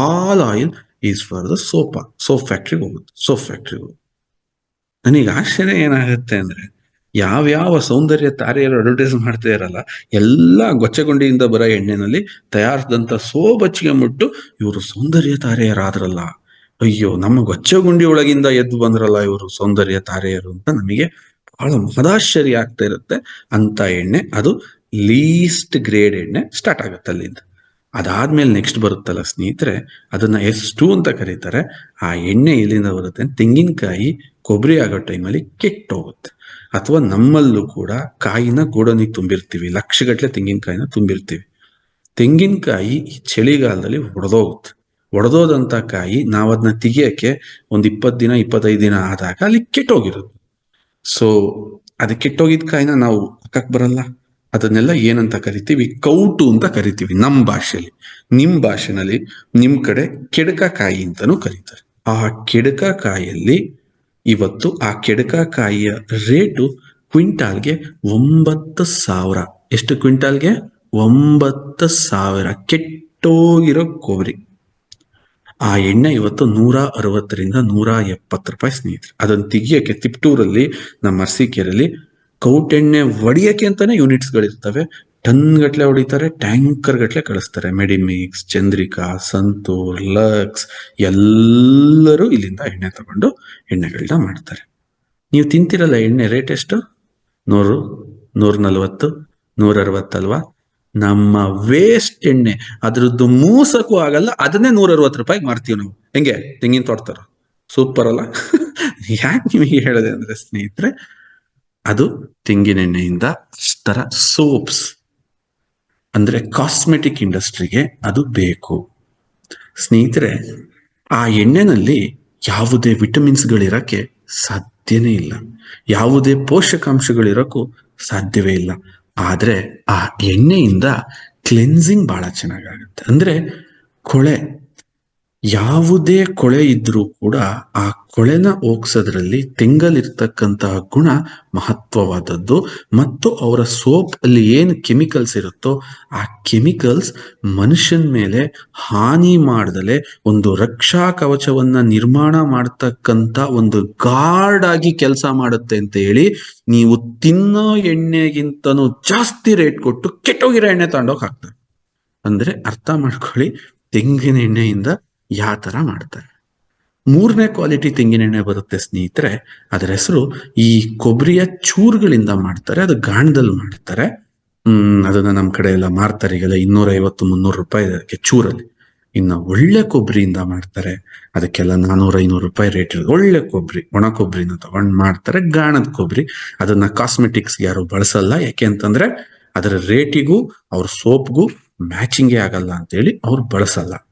all oil is for the soap. Soap ಫ್ಯಾಕ್ಟ್ರಿಗೆ ಹೋಗುತ್ತೆ. ಸೋಪ್ ಫ್ಯಾಕ್ಟ್ರಿಗೆ ಹೋಗುತ್ತೆ. ನನಗೆ ಆಶ್ಚರ್ಯ ಏನಾಗುತ್ತೆ ಅಂದ್ರೆ ಯಾವ್ಯಾವ ಸೌಂದರ್ಯ ತಾರೆಯರು ಅಡ್ವರ್ಟೈಸ್ ಮಾಡ್ತಾ ಇರಲ್ಲ, ಎಲ್ಲ ಗೊಚ್ಚಗುಂಡಿಯಿಂದ ಬರೋ ಎಣ್ಣೆನಲ್ಲಿ ತಯಾರಿಸಿದಂತ ಸೋಬಚ್ಚಿಗೆ ಮುಟ್ಟು ಇವರು ಸೌಂದರ್ಯ ತಾರೆಯರಾದ್ರಲ್ಲ. ಅಯ್ಯೋ, ನಮ್ಮ ಗೊಚ್ಚಗುಂಡಿ ಒಳಗಿಂದ ಎದ್ದು ಬಂದ್ರಲ್ಲ ಇವರು ಸೌಂದರ್ಯ ತಾರೆಯರು ಅಂತ ನಮಗೆ ಬಹಳ ಮಹದಾಶ್ಚರ್ಯ ಆಗ್ತಾ ಇರುತ್ತೆ. ಅಂತ ಎಣ್ಣೆ ಅದು ಲೀಸ್ಟ್ ಗ್ರೇಡ್ ಎಣ್ಣೆ ಸ್ಟಾರ್ಟ್ ಆಗುತ್ತೆ ಅಲ್ಲಿಂದ. ಅದಾದ್ಮೇಲೆ ನೆಕ್ಸ್ಟ್ ಬರುತ್ತಲ್ಲ ಸ್ನೇಹಿತರೆ, ಅದನ್ನ ಎಸ್ ಟು ಅಂತ ಕರೀತಾರೆ. ಆ ಎಣ್ಣೆ ಎಲ್ಲಿಂದ ಬರುತ್ತೆ ತೆಂಗಿನಕಾಯಿ ಕೊಬ್ಬರಿ ಆಗೋ ಟೈಮಲ್ಲಿ ಕೆಟ್ಟೋಗುತ್ತೆ ಅಥವಾ ನಮ್ಮಲ್ಲೂ ಕೂಡ ಕಾಯಿನ ಗೋಡನಿಗೆ ತುಂಬಿರ್ತೀವಿ ಲಕ್ಷಗಟ್ಟಲೆ ತೆಂಗಿನಕಾಯಿನ ತುಂಬಿರ್ತೀವಿ. ತೆಂಗಿನಕಾಯಿ ಚಳಿಗಾಲದಲ್ಲಿ ಒಡೆದೋಗುತ್ತೆ. ಒಡೆದೋದಂತ ಕಾಯಿ ನಾವು ಅದನ್ನ ತೆಗಿಯಕ್ಕೆ ಒಂದು ಇಪ್ಪತ್ತು ದಿನ, ಇಪ್ಪತ್ತೈದು ದಿನ ಆದಾಗ ಅಲ್ಲಿ ಕೆಟ್ಟೋಗಿರುತ್ತೆ. ಸೊ ಅದು ಕೆಟ್ಟೋಗಿದ್ ಕಾಯಿನ ನಾವು ಹಾಕಕ್ ಬರಲ್ಲ. ಅದನ್ನೆಲ್ಲ ಏನಂತ ಕರಿತೀವಿ? ಕೌಟು ಅಂತ ಕರಿತೀವಿ ನಮ್ಮ ಭಾಷೆಯಲ್ಲಿ. ನಿಮ್ಮ ಭಾಷೆನಲ್ಲಿ ನಿಮ್ಮ ಕಡೆ ಕೆಡಕಕಾಯಿ ಅಂತಾನೂ ಕರೀತಾರೆ. ಆ ಕೆಡಕಕಾಯಿಯಲ್ಲಿ ಇವತ್ತು ಆ ಕೆಡಕಕಾಯಿಯ ರೇಟು ಕ್ವಿಂಟಾಲ್ಗೆ ಒಂಬತ್ತು ಸಾವಿರ. ಎಷ್ಟು ಕ್ವಿಂಟಾಲ್ಗೆ? ಒಂಬತ್ತು ಸಾವಿರ. ಕೆಟ್ಟೋಗಿರೋ ಕೊಬ್ಬರಿ. ಆ ಎಣ್ಣೆ ಇವತ್ತು ನೂರ ಅರವತ್ತರಿಂದ ನೂರ ಎಪ್ಪತ್ತು ರೂಪಾಯಿ ಸ್ನೇಹಿತರೆ. ಅದನ್ನು ತೆಗಿಯೋಕ್ಕೆ ತಿಪ್ಟೂರಲ್ಲಿ, ನಮ್ಮ ಅರಸೀಕೆರೆಯಲ್ಲಿ ಕೌಟೆಣ್ಣೆ ಒಡಿಯಕ್ಕೆ ಅಂತಾನೆ ಯೂನಿಟ್ಸ್ಗಳಿರ್ತವೆ. ಟನ್ ಗಟ್ಲೆ ಹೊಡಿತಾರೆ ಟ್ಯಾಂಕರ್ ಗಟ್ಲೆ ಕಳಿಸ್ತಾರೆ. ಮೆಡಿಮಿಕ್ಸ್, ಚಂದ್ರಿಕಾ ಸಂತೂರ್ ಲಕ್ಸ್ ಎಲ್ಲರೂ ಇಲ್ಲಿಂದ ಎಣ್ಣೆ ತಗೊಂಡು ಎಣ್ಣೆಗಳನ್ನ ಮಾಡ್ತಾರೆ. ನೀವು ತಿಂತಿರಲ್ಲ ಎಣ್ಣೆ ರೇಟ್ ಎಷ್ಟು? ನೂರು ನೂರ ನಲ್ವತ್ತು ನೂರ ಅರವತ್ತಲ್ವಾ ನಮ್ಮ ವೇಸ್ಟ್ ಎಣ್ಣೆ, ಅದ್ರದ್ದು ಮೂಸಕ್ಕೂ ಆಗಲ್ಲ, ಅದನ್ನೇ ನೂರ ಅರವತ್ತು ರೂಪಾಯಿಗೆ ಮಾರ್ತೀವಿ ನಾವು. ಹೆಂಗೆ? ತೆಂಗಿನ ತೋಡ್ತಾರ ಸೂಪರ್ ಅಲ್ಲ? ಯಾಕೆ ನಿಮಗೆ ಹೇಳಿದೆ ಅಂದ್ರೆ ಸ್ನೇಹಿತರೆ ಅದು ತೆಂಗಿನೆಣ್ಣೆಯಿಂದ ತರ ಸೋಪ್ಸ್. ಅಂದ್ರೆ ಕಾಸ್ಮೆಟಿಕ್ ಇಂಡಸ್ಟ್ರಿಗೆ ಅದು ಬೇಕು. ಸ್ನೇಹಿತರೆ, ಆ ಎಣ್ಣೆನಲ್ಲಿ ಯಾವುದೇ ವಿಟಮಿನ್ಸ್ಗಳಿರಕ್ಕೆ ಸಾಧ್ಯನೇ ಇಲ್ಲ. ಯಾವುದೇ ಪೋಷಕಾಂಶಗಳಿರೋಕ್ಕೂ ಸಾಧ್ಯವೇ ಇಲ್ಲ. ಆದ್ರೆ ಆ ಎಣ್ಣೆಯಿಂದ ಕ್ಲೆನ್ಸಿಂಗ್ ಬಹಳ ಚೆನ್ನಾಗಾಗುತ್ತೆ. ಅಂದ್ರೆ ಕೊಳೆ ಯಾವುದೇ ಕೊಳೆ ಇದ್ರೂ ಕೂಡ ಆ ಕೊಳೆನ ಹೋಗ್ಸೋದ್ರಲ್ಲಿ ತೆಂಗಲಿರ್ತಕ್ಕಂತಹ ಗುಣ ಮಹತ್ವವಾದದ್ದು. ಮತ್ತು ಅವರ ಸೋಪ್ ಅಲ್ಲಿ ಏನು ಕೆಮಿಕಲ್ಸ್ ಇರುತ್ತೋ ಆ ಕೆಮಿಕಲ್ಸ್ ಮನುಷ್ಯನ ಮೇಲೆ ಹಾನಿ ಮಾಡದಲೆ ಒಂದು ರಕ್ಷಾ ಕವಚವನ್ನ ನಿರ್ಮಾಣ ಮಾಡ್ತಕ್ಕಂಥ ಒಂದು ಗಾರ್ಡ್ ಆಗಿ ಕೆಲಸ ಮಾಡುತ್ತೆ ಅಂತ ಹೇಳಿ ನೀವು ತಿನ್ನೋ ಎಣ್ಣೆಗಿಂತನೂ ಜಾಸ್ತಿ ರೇಟ್ ಕೊಟ್ಟು ಕೆಟ್ಟೋಗಿರೋ ಎಣ್ಣೆ ತಗೊಂಡೋಗಿ ಹಾಕ್ತಾರೆ. ಅಂದ್ರೆ ಅರ್ಥ ಮಾಡ್ಕೊಳ್ಳಿ, ತೆಂಗಿನ ಎಣ್ಣೆಯಿಂದ ಯಾವ ತರ ಮಾಡ್ತಾರೆ. ಮೂರನೇ ಕ್ವಾಲಿಟಿ ತೆಂಗಿನೆಣ್ಣೆ ಬರುತ್ತೆ ಸ್ನೇಹಿತರೆ, ಅದರ ಹೆಸರು ಈ ಕೊಬ್ಬರಿಯ ಚೂರುಗಳಿಂದ ಮಾಡ್ತಾರೆ, ಅದು ಗಾಣದಲ್ಲಿ ಮಾಡ್ತಾರೆ. ಹ್ಮ್, ಅದನ್ನ ನಮ್ಮ ಕಡೆ ಎಲ್ಲ ಮಾರ್ತಾರೆ, ಈಗೆಲ್ಲ ಇನ್ನೂರ ಐವತ್ತು ಮುನ್ನೂರು ರೂಪಾಯಿ ಅದಕ್ಕೆ ಚೂರಲ್ಲಿ. ಇನ್ನು ಒಳ್ಳೆ ಕೊಬ್ಬರಿಯಿಂದ ಮಾಡ್ತಾರೆ, ಅದಕ್ಕೆಲ್ಲ ನಾನೂರ, ಐನೂರು ರೂಪಾಯಿ ರೇಟ್ ಇರೋದು ಒಳ್ಳೆ ಕೊಬ್ಬರಿ, ಒಣ ಕೊಬ್ಬರಿನ ತಗೊಂಡು ಮಾಡ್ತಾರೆ, ಗಾಣದ ಕೊಬ್ಬರಿ. ಅದನ್ನ ಕಾಸ್ಮೆಟಿಕ್ಸ್ ಯಾರು ಬಳಸಲ್ಲ, ಯಾಕೆ ಅಂತಂದ್ರೆ ಅದರ ರೇಟಿಗೂ ಅವ್ರ ಸೋಪ್ಗೂ ಮ್ಯಾಚಿಂಗೇ ಆಗಲ್ಲ ಅಂತೇಳಿ ಅವ್ರು ಬಳಸಲ್ಲ.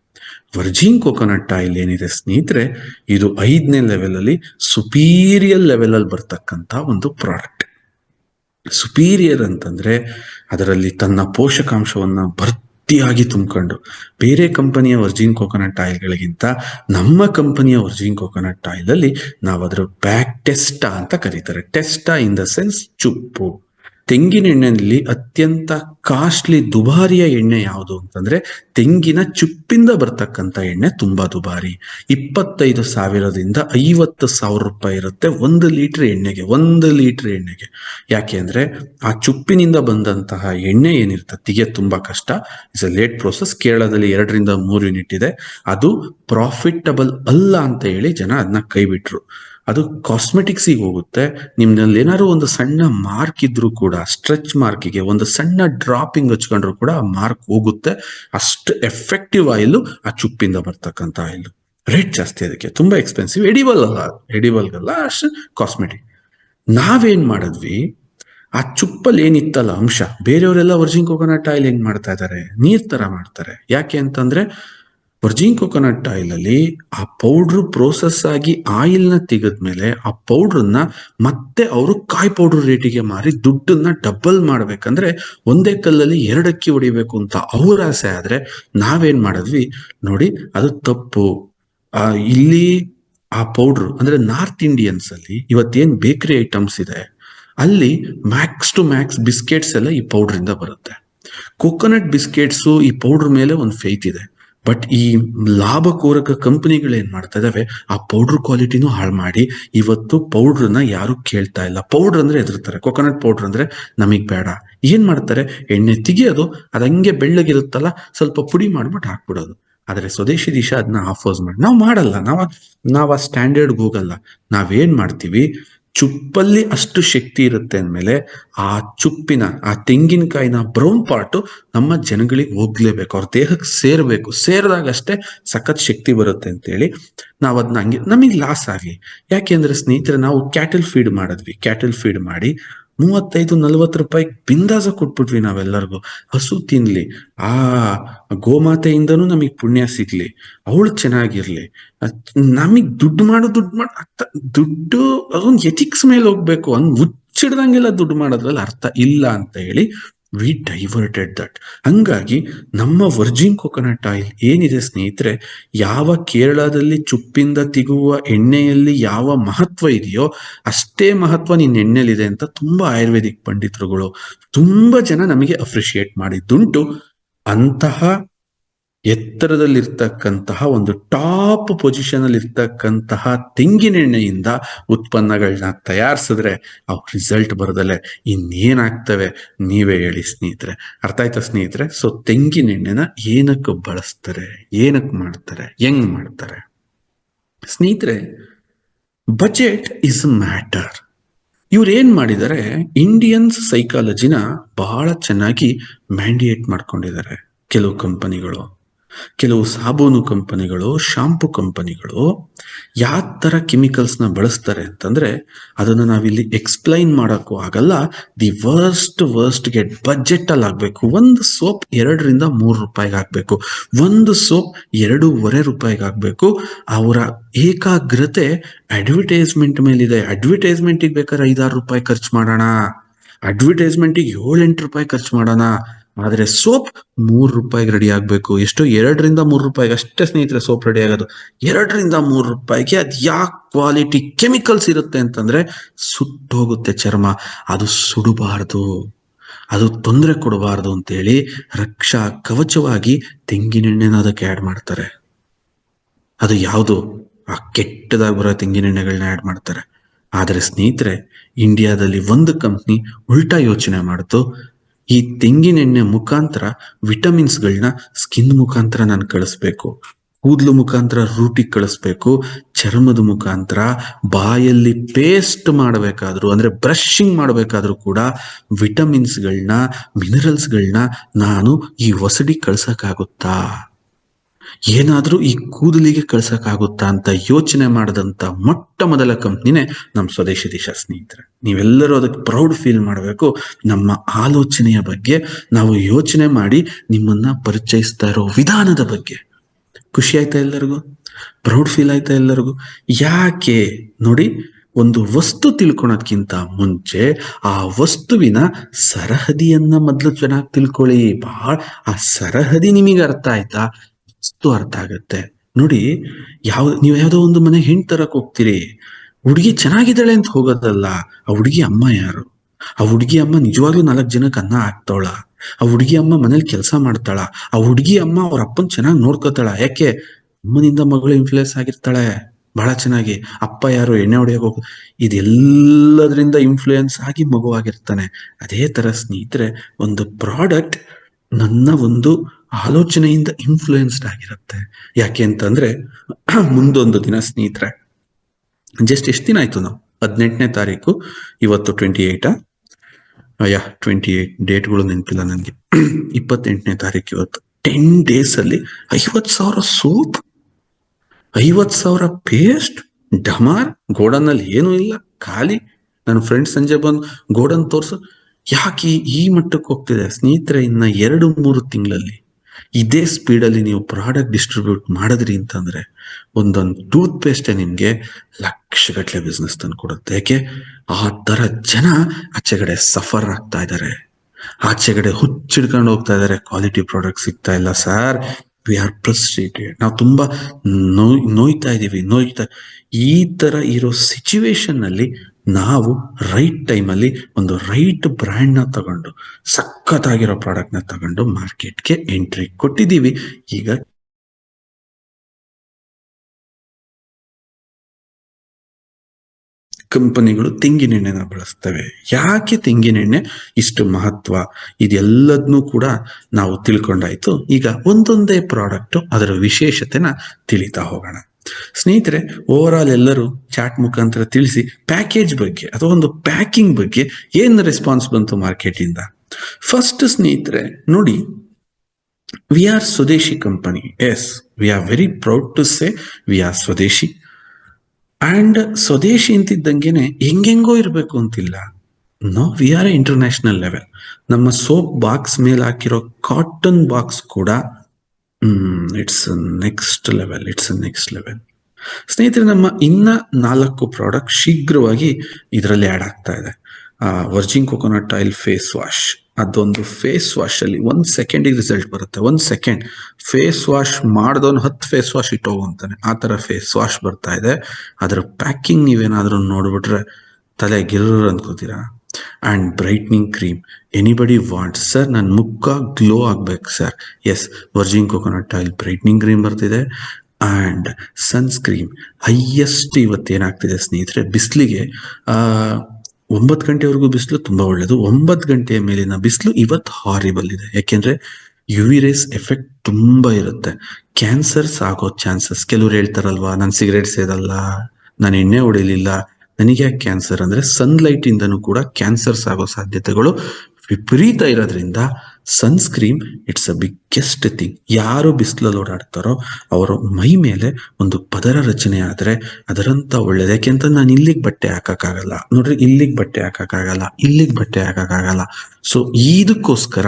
ವರ್ಜಿನ್ ಕೋಕೋನಟ್ ಆಯಿಲ್ ಏನಿದೆ ಸ್ನೇಹಿತರೆ, ಇದು ಐದನೇ ಲೆವೆಲಲ್ಲಿ ಸುಪೀರಿಯರ್ ಲೆವೆಲ್ ಅಲ್ಲಿ ಬರ್ತಕ್ಕಂತ ಒಂದು ಪ್ರಾಡಕ್ಟ್ ಸುಪೀರಿಯರ್ ಅಂತಂದ್ರೆ ಅದರಲ್ಲಿ ತನ್ನ ಪೋಷಕಾಂಶವನ್ನ ಭರ್ತಿಯಾಗಿ ತುಂಬಿಕೊಂಡು, ಬೇರೆ ಕಂಪನಿಯ ವರ್ಜಿನ್ ಕೋಕೋನಟ್ ಆಯಿಲ್ಗಳಿಗಿಂತ ನಮ್ಮ ಕಂಪನಿಯ ವರ್ಜಿನ್ ಕೋಕೋನಟ್ ಆಯಿಲ್ ಅಲ್ಲಿ ನಾವು ಅದರ ಬ್ಯಾಕ್ ಟೆಸ್ಟಾ ಅಂತ ಕರೀತಾರೆ. ಟೆಸ್ಟಾ ಇನ್ ದ ಸೆನ್ಸ್ ಚುಪ್ಪು. ತೆಂಗಿನ ಎಣ್ಣೆಯಲ್ಲಿ ಅತ್ಯಂತ ಕಾಸ್ಟ್ಲಿ ದುಬಾರಿಯ ಎಣ್ಣೆ ಯಾವುದು ಅಂತಂದ್ರೆ ತೆಂಗಿನ ಚುಪ್ಪಿಂದ ಬರ್ತಕ್ಕಂತ ಎಣ್ಣೆ ತುಂಬಾ ದುಬಾರಿ. ಇಪ್ಪತ್ತೈದು ಸಾವಿರದಿಂದ ಐವತ್ತು ಸಾವಿರ ರೂಪಾಯಿ ಇರುತ್ತೆ ಒಂದು ಲೀಟರ್ ಎಣ್ಣೆಗೆ, ಒಂದು ಲೀಟರ್ ಎಣ್ಣೆಗೆ. ಯಾಕೆ ಅಂದ್ರೆ ಆ ಚುಪ್ಪಿನಿಂದ ಬಂದಂತಹ ಎಣ್ಣೆ ಏನಿರುತ್ತೆ? ತಿಗೆ ತುಂಬಾ ಕಷ್ಟ. ಇಟ್ಸ್ ಅ ಲೇಟ್ ಪ್ರೋಸೆಸ್ ಕೇರಳದಲ್ಲಿ ಎರಡರಿಂದ ಮೂರು ಯೂನಿಟ್ ಇದೆ. ಅದು ಪ್ರಾಫಿಟಬಲ್ ಅಲ್ಲ ಅಂತ ಹೇಳಿ ಜನ ಅದನ್ನ ಕೈ ಬಿಟ್ರು ಅದು ಕಾಸ್ಮೆಟಿಕ್ಸಿಗೆ ಹೋಗುತ್ತೆ. ನಿಮ್ನಲ್ಲಿ ಏನಾದ್ರು ಒಂದು ಸಣ್ಣ ಮಾರ್ಕ್ ಇದ್ರೂ ಕೂಡ ಸ್ಟ್ರೆಚ್ ಮಾರ್ಕಿಗೆ ಒಂದು ಸಣ್ಣ ಡ್ರಾಪಿಂಗ್ ಹಚ್ಕೊಂಡ್ರು ಕೂಡ ಆ ಮಾರ್ಕ್ ಹೋಗುತ್ತೆ. ಅಷ್ಟು ಎಫೆಕ್ಟಿವ್ ಆಯಿಲ್ ಆ ಚುಪ್ಪಿಂದ ಬರ್ತಕ್ಕಂಥ ಆಯಿಲ್ ರೇಟ್ ಜಾಸ್ತಿ ಅದಕ್ಕೆ. ತುಂಬಾ ಎಕ್ಸ್ಪೆನ್ಸಿವ್ ಎಡಿಬಲ್ ಅಲ್ಲ. ಎಡಿಬಲ್ಗಲ್ಲ ಅಷ್ಟು ಕಾಸ್ಮೆಟಿಕ್ ನಾವೇನ್ ಮಾಡಿದ್ವಿ? ಆ ಚುಪ್ಪಲ್ಲಿ ಏನಿತ್ತಲ್ಲ ಅಂಶ. ಬೇರೆಯವರೆಲ್ಲ ವರ್ಜಿನ್ ಕೋಕೋನಟ್ ಆಯಿಲ್ ಹೆಂಗ್ ಮಾಡ್ತಾ ಇದ್ದಾರೆ ನೀರ್ ತರ ಮಾಡ್ತಾರೆ. ಯಾಕೆ ಅಂತಂದ್ರೆ ವರ್ಜಿನ್ ಕೋಕೋನಟ್ ಆಯಿಲ್ ಅಲ್ಲಿ ಆ ಪೌಡ್ರ್ ಪ್ರೋಸೆಸ್ ಆಗಿ ಆಯಿಲ್ನ ತೆಗೆದ್ಮೇಲೆ ಆ ಪೌಡ್ರನ್ನ ಮತ್ತೆ ಅವರು ಕಾಯಿ ಪೌಡರ್ ರೇಟಿಗೆ ಮಾರಿ ದುಡ್ಡನ್ನ ಡಬಲ್ ಮಾಡ್ಬೇಕಂದ್ರೆ ಒಂದೇ ಕಲ್ಲಲ್ಲಿ ಎರಡಕ್ಕಿ ಹೊಡಿಬೇಕು ಅಂತ ಅವ್ರ ಆಸೆ ಆದ್ರೆ ನಾವೇನ್ ಮಾಡಿದ್ವಿ? ನೋಡಿ, ಅದು ತಪ್ಪು. ಆ, ಇಲ್ಲಿ ಆ ಪೌಡ್ರ್ ಅಂದ್ರೆ ನಾರ್ತ್ ಇಂಡಿಯನ್ಸ್ ಅಲ್ಲಿ ಇವತ್ತೇನ್ ಬೇಕರಿ ಐಟಮ್ಸ್ ಇದೆ, ಅಲ್ಲಿ ಮ್ಯಾಕ್ಸ್ ಟು ಮ್ಯಾಕ್ಸ್ ಬಿಸ್ಕೆಟ್ಸ್ ಎಲ್ಲ ಈ ಪೌಡರ್ ಇಂದ ಬರುತ್ತೆ. ಕೋಕೋನಟ್ ಬಿಸ್ಕೆಟ್ಸು ಈ ಪೌಡರ್ ಮೇಲೆ ಒಂದು ಫೇತ್ ಇದೆ. ಬಟ್ ಈ ಲಾಭಕೋರಕ ಕಂಪನಿಗಳು ಏನ್ ಮಾಡ್ತಾ ಇದಾವೆ? ಆ ಪೌಡರ್ ಕ್ವಾಲಿಟಿನೂ ಹಾಳು ಮಾಡಿ ಇವತ್ತು ಪೌಡ್ರನ್ನ ಯಾರು ಕೇಳ್ತಾ ಇಲ್ಲ. ಪೌಡರ್ ಅಂದ್ರೆ ಎದುರ್ತಾರೆ ಕೊಕೊನಟ್ ಪೌಡರ್ ಅಂದ್ರೆ ನಮಗ್ ಬೇಡ. ಏನ್ ಮಾಡ್ತಾರೆ? ಎಣ್ಣೆ ತೆಗಿಯೋದು ಅದಂಗೆ ಬೆಳ್ಳಗಿರುತ್ತಲ್ಲ, ಸ್ವಲ್ಪ ಪುಡಿ ಮಾಡ್ಬಿಟ್ಟು ಹಾಕ್ಬಿಡೋದು. ಆದ್ರೆ ಸ್ವದೇಶಿ ದಿಶಾ ಅದನ್ನ ಆಫೋಸ್ ಮಾಡಿ ನಾವು ಮಾಡಲ್ಲ. ನಾವ್ ನಾವ್ ಸ್ಟ್ಯಾಂಡರ್ಡ್ ಹೋಗಲ್ಲ ನಾವೇನ್ ಮಾಡ್ತೀವಿ? ಚುಪ್ಪಲ್ಲಿ ಅಷ್ಟು ಶಕ್ತಿ ಇರುತ್ತೆ ಅಂದಮೇಲೆ ಆ ಚುಪ್ಪಿನ, ಆ ತೆಂಗಿನಕಾಯಿನ ಬ್ರೌನ್ ಪಾರ್ಟು ನಮ್ಮ ಜನಗಳಿಗೆ ಹೋಗ್ಲೇಬೇಕು. ಅವ್ರ ದೇಹಕ್ಕೆ ಸೇರಬೇಕು. ಸೇರಿದಾಗಷ್ಟೇ ಸಖತ್ ಶಕ್ತಿ ಬರುತ್ತೆ ಅಂತೇಳಿ ನಾವು ಅದನ್ನ ಹಂಗೆ ನಮಗೆ ಲಾಸ್ ಆಗಲಿ ಯಾಕೆಂದ್ರೆ ಸ್ನೇಹಿತರೆ, ನಾವು ಕ್ಯಾಟಲ್ ಫೀಡ್ ಮಾಡಿದ್ವಿ. ಕ್ಯಾಟಲ್ ಫೀಡ್ ಮಾಡಿ ಮೂವತ್ತೈದು, ನಲ್ವತ್ತು ರೂಪಾಯಿ ಬಿಂದಾಸ ಕೊಟ್ಬಿಟ್ವಿ ನಾವೆಲ್ಲರಿಗೂ. ಹಸು ತಿನ್ಲಿ. ಆ ಗೋಮಾತೆಯಿಂದನೂ ನಮಗ್ ಪುಣ್ಯ ಸಿಗ್ಲಿ. ಅವಳು ಚೆನ್ನಾಗಿರ್ಲಿ. ನಮಗ್ ದುಡ್ಡು ಮಾಡು ದುಡ್ಡು ಮಾಡ ದುಡ್ಡು, ಅದೊಂದು ಎಥಿಕ್ಸ್ ಮೇಲೆ ಹೋಗ್ಬೇಕು. ಅಂದ್ ಮುಚ್ಚಿಡ್ದಂಗೆಲ್ಲ ದುಡ್ಡು ಮಾಡೋದ್ರಲ್ಲಿ ಅರ್ಥ ಇಲ್ಲ ಅಂತ ಹೇಳಿ ವಿ ಡೈವರ್ಟೆಡ್ ದಟ್ ಹಂಗಾಗಿ ನಮ್ಮ ವರ್ಜಿನ್ ಕೊಕೊನಟ್ ಆಯಿಲ್ ಏನಿದೆ ಸ್ನೇಹಿತರೆ, ಯಾವ ಕೇರಳದಲ್ಲಿ ಚುಪ್ಪಿಂದ ತಿಗುವ ಎಣ್ಣೆಯಲ್ಲಿ ಯಾವ ಮಹತ್ವ ಇದೆಯೋ ಅಷ್ಟೇ ಮಹತ್ವ ನಿನ್ನ ಎಣ್ಣೆಲಿದೆ ಅಂತ ತುಂಬಾ ಆಯುರ್ವೇದಿಕ್ ಪಂಡಿತರುಗಳು ತುಂಬಾ ಜನ ನಮಗೆ ಅಪ್ರಿಷಿಯೇಟ್ ಮಾಡಿದ್ದುಂಟು. ಅಂತಹ ಎತ್ತರದಲ್ಲಿರ್ತಕ್ಕಂತಹ ಒಂದು ಟಾಪ್ ಪೊಸಿಷನ್ ಅಲ್ಲಿ ಇರ್ತಕ್ಕಂತಹ ತೆಂಗಿನೆಣ್ಣೆಯಿಂದ ಉತ್ಪನ್ನಗಳನ್ನ ತಯಾರಿಸಿದ್ರೆ ಅವು ರಿಸಲ್ಟ್ ಬರದಲೆ ಇನ್ನೇನಾಗ್ತವೆ? ನೀವೇ ಹೇಳಿ ಸ್ನೇಹಿತರೆ. ಅರ್ಥ ಆಯ್ತಾ ಸ್ನೇಹಿತರೆ? ಸೊ ತೆಂಗಿನೆಣ್ಣೆನ ಏನಕ್ಕೆ ಬಳಸ್ತಾರೆ? ಏನಕ್ಕೆ ಮಾಡ್ತಾರೆ? ಹೆಂಗ್ ಮಾಡ್ತಾರೆ? ಸ್ನೇಹಿತರೆ, ಬಜೆಟ್ ಇಸ್ ಮ್ಯಾಟರ್. ಇವ್ರು ಏನ್ ಮಾಡಿದ್ದಾರೆ? ಇಂಡಿಯನ್ಸ್ ಸೈಕಾಲಜಿನ ಬಹಳ ಚೆನ್ನಾಗಿ ಮ್ಯಾಂಡಿಯೇಟ್ ಮಾಡ್ಕೊಂಡಿದ್ದಾರೆ. ಕೆಲವು ಕಂಪನಿಗಳು. ಕೆಲವು ಸಾಬೂನು ಕಂಪನಿಗಳು, ಶಾಂಪು ಕಂಪನಿಗಳು ಯಾವ ಥರ ಕೆಮಿಕಲ್ಸ್ನ ಬಳಸ್ತಾರೆ ಅಂತಂದ್ರೆ ಅದನ್ನ ನಾವಿಲ್ಲಿ ಎಕ್ಸ್ಪ್ಲೈನ್ ಮಾಡೋಕ್ಕೂ ಆಗಲ್ಲ. The worst worst get budget ಅಲ್ಲಿ ಆಗ್ಬೇಕು. ಒಂದು ಸೋಪ್ ಎರಡರಿಂದ ಮೂರು ರೂಪಾಯಿಗೆ ಆಗಬೇಕು. ಒಂದು ಸೋಪ್ ಎರಡೂವರೆ ರೂಪಾಯಿಗೆ ಆಗ್ಬೇಕು. ಅವರ ಏಕಾಗ್ರತೆ ಅಡ್ವರ್ಟೈಸ್ಮೆಂಟ್ ಮೇಲಿದೆ. ಅಡ್ವರ್ಟೈಸ್ಮೆಂಟಿಗೆ ಬೇಕಾದ್ರೆ ಐದಾರು ರೂಪಾಯಿ ಖರ್ಚು ಮಾಡೋಣ. ಅಡ್ವರ್ಟೈಸ್ಮೆಂಟಿಗೆ ಏಳೆಂಟು ರೂಪಾಯಿ ಖರ್ಚು ಮಾಡೋಣ. ಆದ್ರೆ ಸೋಪ್ ಮೂರು ರೂಪಾಯಿಗೆ ರೆಡಿ ಆಗ್ಬೇಕು. ಎಷ್ಟು? ಎರಡರಿಂದ ಮೂರು ರೂಪಾಯಿಗೆ ಅಷ್ಟೇ ಸ್ನೇಹಿತರೆ ಸೋಪ್ ರೆಡಿ ಆಗೋದು. ಎರಡರಿಂದ ಮೂರು ರೂಪಾಯಿಗೆ ಅದು ಯಾಕೆ ಕ್ವಾಲಿಟಿ ಕೆಮಿಕಲ್ಸ್ ಇರುತ್ತೆ ಅಂತಂದ್ರೆ ಸುಟ್ಟೋಗುತ್ತೆ ಚರ್ಮ. ಅದು ಸುಡಬಾರ್ದು. ಅದು ತೊಂದರೆ ಕೊಡಬಾರ್ದು ಅಂತೇಳಿ ರಕ್ಷಾ ಕವಚವಾಗಿ ತೆಂಗಿನೆಣ್ಣೆನ ಅದಕ್ಕೆ ಆ್ಯಡ್ ಮಾಡ್ತಾರೆ. ಅದು ಯಾವುದು? ಆ ಕೆಟ್ಟದಾಗಿ ಬರೋ ತೆಂಗಿನೆಣ್ಣೆಗಳನ್ನ ಆ್ಯಡ್ ಮಾಡ್ತಾರೆ. ಆದರೆ ಸ್ನೇಹಿತರೆ ಇಂಡಿಯಾದಲ್ಲಿ ಒಂದು ಕಂಪ್ನಿ ಉಲ್ಟಾ ಯೋಚನೆ ಮಾಡ್ತು. ಈ ತೆಂಗಿನೆಣ್ಣೆ ಮುಖಾಂತರ ವಿಟಮಿನ್ಸ್ಗಳನ್ನ ಸ್ಕಿನ್ ಮುಖಾಂತರ ನಾನು ಕಳಿಸ್ಬೇಕು. ಕೂದಲು ಮುಖಾಂತರ ರೂಟಿಗೆ ಕಳಿಸ್ಬೇಕು. ಚರ್ಮದ ಮುಖಾಂತರ ಬಾಯಲ್ಲಿ ಪೇಸ್ಟ್ ಮಾಡಬೇಕಾದ್ರೂ, ಅಂದರೆ ಬ್ರಷಿಂಗ್ ಮಾಡಬೇಕಾದ್ರೂ ಕೂಡ ವಿಟಮಿನ್ಸ್ಗಳನ್ನ ಮಿನರಲ್ಸ್ಗಳನ್ನ ನಾನು ಈ ಹೊಸಡಿ ಕಳ್ಸಕ್ಕಾಗುತ್ತಾ? ಏನಾದ್ರೂ ಈ ಕೂದಲಿಗೆ ಕಳ್ಸಕ್ಕಾಗುತ್ತಾ ಅಂತ ಯೋಚನೆ ಮಾಡದಂತ ಮೊಟ್ಟ ಮೊದಲ ಕಂಪ್ನಿನೇ ನಮ್ಮ ಸ್ವದೇಶಿ ದೇಶ ಸ್ನೇಹಿತರೆ. ನೀವೆಲ್ಲರೂ ಅದಕ್ಕೆ ಪ್ರೌಡ್ ಫೀಲ್ ಮಾಡಬೇಕು. ನಮ್ಮ ಆಲೋಚನೆಯ ಬಗ್ಗೆ ನಾವು ಯೋಚನೆ ಮಾಡಿ ನಿಮ್ಮನ್ನ ಪರಿಚಯಿಸ್ತಾ ಇರೋ ವಿಧಾನದ ಬಗ್ಗೆ. ಖುಷಿ ಆಯ್ತಾ ಎಲ್ಲರಿಗೂ? ಪ್ರೌಡ್ ಫೀಲ್ ಆಯ್ತಾ ಎಲ್ಲರಿಗೂ? ಯಾಕೆ? ನೋಡಿ, ಒಂದು ವಸ್ತು ತಿಳ್ಕೊಳೋದ್ಕಿಂತ ಮುಂಚೆ ಆ ವಸ್ತುವಿನ ಸರಹದಿಯನ್ನ ಮೊದಲು ಚೆನ್ನಾಗಿ ತಿಳ್ಕೊಳ್ಳಿ. ಬಹಳ ಆ ಸರಹದಿ ನಿಮಗೆ ಅರ್ಥ ಆಯ್ತಾ? ವಸ್ತು ಅರ್ಥ ಆಗುತ್ತೆ. ನೋಡಿ, ಯಾವ, ನೀವು ಯಾವುದೋ ಒಂದು ಮನೆ ಹೆಣ್ ತರಕ್ ಹೋಗ್ತೀರಿ, ಹುಡುಗಿ ಚೆನ್ನಾಗಿದ್ದಾಳೆ ಅಂತ ಹೋಗೋದಲ್ಲ, ಆ ಹುಡುಗಿ ಅಮ್ಮ ಯಾರು? ಆ ಹುಡುಗಿ ಅಮ್ಮ ನಿಜವಾಗ್ಲೂ ನಾಲ್ಕು ಜನಕ್ಕೆ ಅನ್ನ ಹಾಕ್ತಾಳ ಆ ಹುಡುಗಿ ಅಮ್ಮ ಮನೇಲಿ ಕೆಲಸ ಮಾಡ್ತಾಳ? ಆ ಹುಡುಗಿ ಅಮ್ಮ ಅವ್ರ ಅಪ್ಪನ್ ಚೆನ್ನಾಗಿ ನೋಡ್ಕೋತಾಳ? ಯಾಕೆ? ಅಮ್ಮನಿಂದ ಮಗಳು ಇನ್ಫ್ಲೂಯೆನ್ಸ್ ಆಗಿರ್ತಾಳೆ, ಬಹಳ ಚೆನ್ನಾಗಿ. ಅಪ್ಪ ಯಾರು? ಎಣ್ಣೆ ಹೊಡೆಯಕ್ ಹೋಗ, ಇದೆಲ್ಲದರಿಂದ ಇನ್ಫ್ಲೂಯೆನ್ಸ್ ಆಗಿ ಮಗುವಾಗಿರ್ತಾನೆ ಅದೇ ತರ ಸ್ನೇಹಿತರೆ, ಒಂದು ಪ್ರಾಡಕ್ಟ್ ನನ್ನ ಒಂದು ಆಲೋಚನೆಯಿಂದ ಇನ್ಫ್ಲೂಯೆನ್ಸ್ಡ್ ಆಗಿರುತ್ತೆ. ಯಾಕೆ ಅಂತಂದ್ರೆ, ಮುಂದೊಂದು ದಿನ ಸ್ನೇಹಿತರೆ ಜಸ್ಟ್ ಎಷ್ಟು ದಿನ ಆಯ್ತು ನಾವು? ಹದಿನೆಂಟನೇ ತಾರೀಕು, ಇವತ್ತು ಟ್ವೆಂಟಿ ಏಯ್ಟಾ ಯಾ ಟ್ವೆಂಟಿ ಏಟ್ ಡೇಟ್ಗಳು ನೆನಪಿಲ್ಲ ನನಗೆ. ಇಪ್ಪತ್ತೆಂಟನೇ ತಾರೀಕು ಇವತ್ತು. ಟೆನ್ ಡೇಸ್ ಅಲ್ಲಿ ಐವತ್ ಸಾವಿರ ಸೋಪ್ ಐವತ್ ಸಾವಿರ ಪೇಸ್ಟ್ ಡಮಾರ್, ಗೋಡನ್ನಲ್ಲಿ ಏನೂ ಇಲ್ಲ. ಖಾಲಿ. ನನ್ನ ಫ್ರೆಂಡ್ ಸಂಜೆ ಬಂದು ಗೋಡನ್ ತೋರ್ಸು, ಯಾಕೆ ಈ ಮಟ್ಟಕ್ಕೆ ಹೋಗ್ತಿದೆ? ಸ್ನೇಹಿತರೆ, ಇನ್ನ ಎರಡು ಮೂರು ತಿಂಗಳಲ್ಲಿ ಇದೇ ಸ್ಪೀಡಲ್ಲಿ ನೀವು ಪ್ರಾಡಕ್ಟ್ ಡಿಸ್ಟ್ರಿಬ್ಯೂಟ್ ಮಾಡಿದ್ರಿ ಅಂತಂದರೆ ಒಂದೊಂದು ಟೂತ್ ಪೇಸ್ಟೇ ನಿಮಗೆ ಲಕ್ಷಗಟ್ಟಲೆ ಬಿಸ್ನೆಸ್ ತಂದು ಕೊಡುತ್ತೆ ಯಾಕೆ? ಆ ಥರ ಜನ ಆಚೆಗಡೆ ಸಫರ್ ಆಗ್ತಾ ಇದ್ದಾರೆ ಆಚೆಗಡೆ ಹುಚ್ಚಿಡ್ಕೊಂಡು ಹೋಗ್ತಾ ಇದ್ದಾರೆ ಕ್ವಾಲಿಟಿ ಪ್ರಾಡಕ್ಟ್ ಸಿಗ್ತಾ ಇಲ್ಲ ಸರ್ ವಿ ಆರ್ ಫ್ರಸ್ಟ್ರೇಟೆಡ್ ನಾವು ತುಂಬಾ ನೋಯ್ ನೋಯ್ತಾ ಇದ್ದೀವಿ ನೋಯ್ತಾ ಈ ತರ ಇರೋ ಸಿಚುವೇಶನ್ನಲ್ಲಿ ನಾವು ರೈಟ್ ಟೈಮಲ್ಲಿ ಒಂದು ರೈಟ್ ಬ್ರ್ಯಾಂಡ್ನ ತಗೊಂಡು, ಸಖತ್ತಾಗಿರೋ ಪ್ರಾಡಕ್ಟ್ನ ತಗೊಂಡು ಮಾರ್ಕೆಟ್ಗೆ ಎಂಟ್ರಿ ಕೊಟ್ಟಿದ್ದೀವಿ. ಈಗ ಕಂಪನಿಗಳು ತೆಂಗಿನೆಣ್ಣೆನ ಬಳಸ್ತವೆ. ಯಾಕೆ ತೆಂಗಿನೆಣ್ಣೆ ಇಷ್ಟು ಮಹತ್ವ? ಇದೆಲ್ಲದನ್ನೂ ಕೂಡ ನಾವು ತಿಳ್ಕೊಂಡಾಯ್ತು. ಈಗ ಒಂದೊಂದೇ ಪ್ರಾಡಕ್ಟ್ ಅದರ ವಿಶೇಷತೆನ ತಿಳಿತಾ ಹೋಗೋಣ. ಸ್ನೇಹಿತರೆ ಓವರ್ ಆಲ್ ಎಲ್ಲರೂ ಚಾಟ್ ಮುಖಾಂತರ ತಿಳಿಸಿ ಪ್ಯಾಕೇಜ್ ಬಗ್ಗೆ ಅಥವಾ ಒಂದು ಪ್ಯಾಕಿಂಗ್ ಬಗ್ಗೆ ಏನು ರೆಸ್ಪಾನ್ಸ್ ಬಂತು ಮಾರ್ಕೆಟ್ ಇಂದ? ಫಸ್ಟ್ ಸ್ನೇಹಿತರೆ, ನೋಡಿ we are swadeshi company yes we are very proud to say we are swadeshi and swadeshi ಅಂತಿದ್ದಂಗೆನೆ ಹೆಂಗೆಂಗೋ ಇರಬೇಕು ಅಂತಿಲ್ಲ. No we are international level ನಮ್ಮ ಸೋಪ್ ಬಾಕ್ಸ್ ಮೇಲೆ ಹಾಕಿರೋ ಕಾಟನ್ ಬಾಕ್ಸ್ ಕೂಡ it's next level it's next level ಸ್ನೇಹಿತರೆ, ನಮ್ಮ ಇನ್ನ ನಾಲ್ಕು ಪ್ರಾಡಕ್ಟ್ ಶೀಘ್ರವಾಗಿ ಇದರಲ್ಲಿ ಆ್ಯಡ್ ಆಗ್ತಾ ಇದೆ. Virgin coconut oil face wash ಅದೊಂದು ಫೇಸ್ ವಾಶ್ ಅಲ್ಲಿ ಒಂದ್ ಸೆಕೆಂಡಿಗೆ ರಿಸಲ್ಟ್ ಬರುತ್ತೆ. ಒಂದ್ ಸೆಕೆಂಡ್ ಫೇಸ್ ವಾಶ್ ಮಾಡ್ದವನು ಹತ್ತು ಫೇಸ್ ವಾಶ್ ಇಟ್ಟೋಗಂತಾನೆ ಆ ತರ ಫೇಸ್ ವಾಶ್ ಬರ್ತಾ ಇದೆ. ಅದರ ಪ್ಯಾಕಿಂಗ್ ನೀವೇನಾದ್ರೂ ನೋಡ್ಬಿಟ್ರೆ ತಲೆ ಗಿರ್ರ ಅನ್ಕೋತೀರಾ and brightening cream anybody wants sir ನನ್ನ ಮುಖ ಗ್ಲೋ ಆಗ್ಬೇಕು sir yes virgin coconut oil brightening cream ಬರ್ತಿದೆ ಆ್ಯಂಡ್ ಸನ್ಸ್ಕ್ರೀಮ್ ಹೈಯೆಸ್ಟ್ ಇವತ್ತು ಏನಾಗ್ತಿದೆ ಸ್ನೇಹಿತರೆ, ಬಿಸಿಲಿಗೆ ಒಂಬತ್ತು ಗಂಟೆವರೆಗೂ ಬಿಸಿಲು ತುಂಬ ಒಳ್ಳೆಯದು ಒಂಬತ್ತು ಗಂಟೆಯ ಮೇಲಿನ ಬಿಸಿಲು ಇವತ್ತು ಹಾರಿಬಲ್ ಇದೆ. ಯಾಕೆಂದರೆ ಯು ವಿ ರೇಸ್ ಎಫೆಕ್ಟ್ ತುಂಬ ಇರುತ್ತೆ. ಕ್ಯಾನ್ಸರ್ಸ್ ಆಗೋ ಚಾನ್ಸಸ್ ಕೆಲವ್ರು ಹೇಳ್ತಾರಲ್ವಾ, ನಾನು ಸಿಗರೇಟ್ ಸೇದಲ್ಲ, ನಾನು ಎಣ್ಣೆ ಹೊಡಿಲಿಲ್ಲ ನನಗೆ ಯಾಕೆ ಕ್ಯಾನ್ಸರ್ ಅಂದರೆ ಸನ್ಲೈಟ್ ಇಂದನೂ ಕೂಡ ಕ್ಯಾನ್ಸರ್ಸ್ ಆಗೋ ಸಾಧ್ಯತೆಗಳು ವಿಪರೀತ ಇರೋದ್ರಿಂದ sunscreen it's a biggest thing. ಯಾರು ಬಿಸಿಲಲ್ಲಿ ಓಡಾಡ್ತಾರೋ ಅವರ ಮೈ ಮೇಲೆ ಒಂದು ಪದರ ರಚನೆ ಆದರೆ ಅದರಂತ ಒಳ್ಳೇದು. ಯಾಕೆಂತ ನಾನು ಇಲ್ಲಿಗೆ ಬಟ್ಟೆ ಹಾಕೋಕ್ಕಾಗಲ್ಲ. ನೋಡ್ರಿ, ಇಲ್ಲಿಗೆ ಬಟ್ಟೆ ಹಾಕೋಕ್ಕಾಗಲ್ಲ, ಇಲ್ಲಿಗೆ ಬಟ್ಟೆ ಹಾಕೋಕ್ಕಾಗಲ್ಲ. ಸೊ ಇದಕ್ಕೋಸ್ಕರ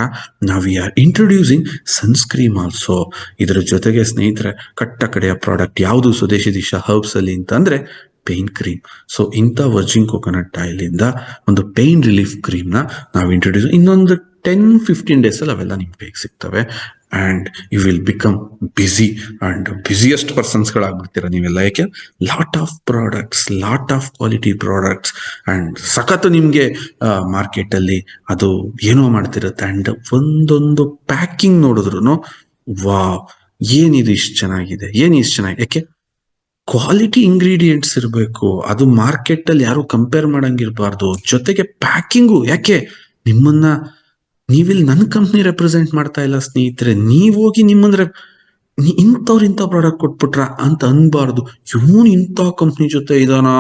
ನಾವು we are introducing sunscreen also ಇದರ ಜೊತೆಗೆ ಸ್ನೇಹಿತರೆ, ಕಟ್ಟ ಕಡೆಯ ಪ್ರಾಡಕ್ಟ್ ಯಾವುದು ಸ್ವದೇಶಿ ದಿಶಾ ಹರ್ಬ್ಸ್ ಅಲ್ಲಿ ಅಂತಂದ್ರೆ ಪೇನ್ ಕ್ರೀಮ್ ಸೊ ಇಂಥ ವರ್ಜಿನ್ ಕೊಕೊನಟ್ ಆಯಿಲ್ ಇಂದ ಒಂದು ಪೇನ್ ರಿಲೀಫ್ ಕ್ರೀಮ್ನ ನಾವು ಇಂಟ್ರೊಡ್ಯೂಸ್ ಇನ್ನೊಂದು ಟೆನ್ ಫಿಫ್ಟೀನ್ ಡೇಸಲ್ಲಿ ಅವೆಲ್ಲ ನಿಮ್ಗೆ ಬೇಗ ಸಿಗ್ತವೆ. And you will become busy and busiest ಪರ್ಸನ್ಸ್ಗಳಾಗ್ಬಿಡ್ತೀರ ನೀವೆಲ್ಲ. ಯಾಕೆ? Lot of products lot of quality products and ಸಖತ್ ನಿಮಗೆ ಮಾರ್ಕೆಟಲ್ಲಿ ಅದು ಏನೋ ಮಾಡ್ತಿರುತ್ತೆ. ಆ್ಯಂಡ್ ಒಂದೊಂದು ಪ್ಯಾಕಿಂಗ್ ನೋಡಿದ್ರು ವಾ ಏನಿದು ಇಷ್ಟು ಚೆನ್ನಾಗಿದೆ? ಏನು ಇಷ್ಟು ಚೆನ್ನಾಗಿದೆ ಯಾಕೆ? ಕ್ವಾಲಿಟಿ ಇಂಗ್ರೀಡಿಯೆಂಟ್ಸ್ ಇರಬೇಕು. ಅದು ಮಾರ್ಕೆಟ್ ಅಲ್ಲಿ ಯಾರು ಕಂಪೇರ್ ಮಾಡಂಗಿರ್ಬಾರ್ದು. ಜೊತೆಗೆ ಪ್ಯಾಕಿಂಗು ಯಾಕೆ? ನಿಮ್ಮನ್ನ ನೀವಿಲ್ಲಿ ನನ್ನ ಕಂಪ್ನಿ ರೆಪ್ರೆಸೆಂಟ್ ಮಾಡ್ತಾ ಇಲ್ಲ ಸ್ನೇಹಿತರೆ, ನೀವ್ ಹೋಗಿ ನಿಮ್ಮಂದ್ರೆ ಇಂಥವ್ರು ಇಂಥ ಪ್ರಾಡಕ್ಟ್ ಕೊಟ್ಬಿಟ್ರ ಅಂತ ಅನ್ಬಾರ್ದು. ಇವನು ಇಂಥ ಕಂಪ್ನಿ ಜೊತೆ ಇದಾನಾ?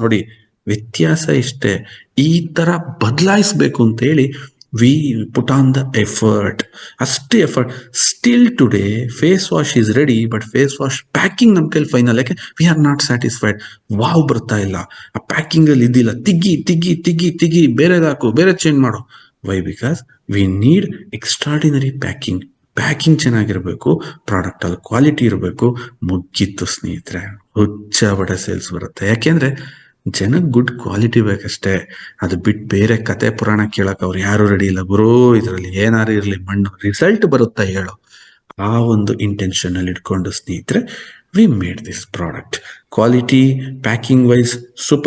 ನೋಡಿ, ವ್ಯತ್ಯಾಸ ಇಷ್ಟೇ. ಈ ತರ ಬದಲಾಯಿಸ್ಬೇಕು ಅಂತ ಹೇಳಿ we put on the effort ಅಷ್ಟೇ effort still today face wash is ready but face wash packing ನಮ್ಮ ಕೈಲಿ ಫೈನಲ್ ಯಾಕೆ? We are not satisfied wow ಬರ್ತಾ ಇಲ್ಲ. ಆ ಪ್ಯಾಕಿಂಗ್ ಅಲ್ಲಿ ಇದ್ದಿಲ್ಲ. ತಿಗ್ಗಿ ತಿಗ್ಗಿ ತಿಗ್ಗಿ ತಿಗ್ಗಿ. ಬೇರೆದಾಕು ಬೇರೆ ಚೇಂಜ್ ಮಾಡು. Why because we need extraordinary packing packing ಚೆನ್ನಾಗಿರಬೇಕು. ಪ್ರಾಡಕ್ಟ್ ಅಲ್ಲಿ ಕ್ವಾಲಿಟಿ ಇರಬೇಕು. ಮುಗ್ಗಿತ್ತು ಸ್ನೇಹಿತರೆ. ಹುಚ್ಚ ಬಡ ಸೇಲ್ಸ್ ಬರುತ್ತೆ. ಯಾಕೆಂದ್ರೆ ಜನಕ್ಕೆ ಗುಡ್ ಕ್ವಾಲಿಟಿ ಬೇಕಷ್ಟೇ. ಅದು ಬಿಟ್ಟು ಬೇರೆ ಕತೆ ಪುರಾಣ ಕೇಳಕ್ ಅವ್ರು ಯಾರು ರೆಡಿ ಇಲ್ಲ. ಗುರು, ಇದರಲ್ಲಿ ಏನಾರು ಇರಲಿ, ಮಣ್ಣು ರಿಸಲ್ಟ್ ಬರುತ್ತಾ ಹೇಳು. ಆ ಒಂದು ಇಂಟೆನ್ಷನ್ ಅಲ್ಲಿ ಇಟ್ಕೊಂಡು ಸ್ನೇಹಿತರೆ we made this product quality packing wise super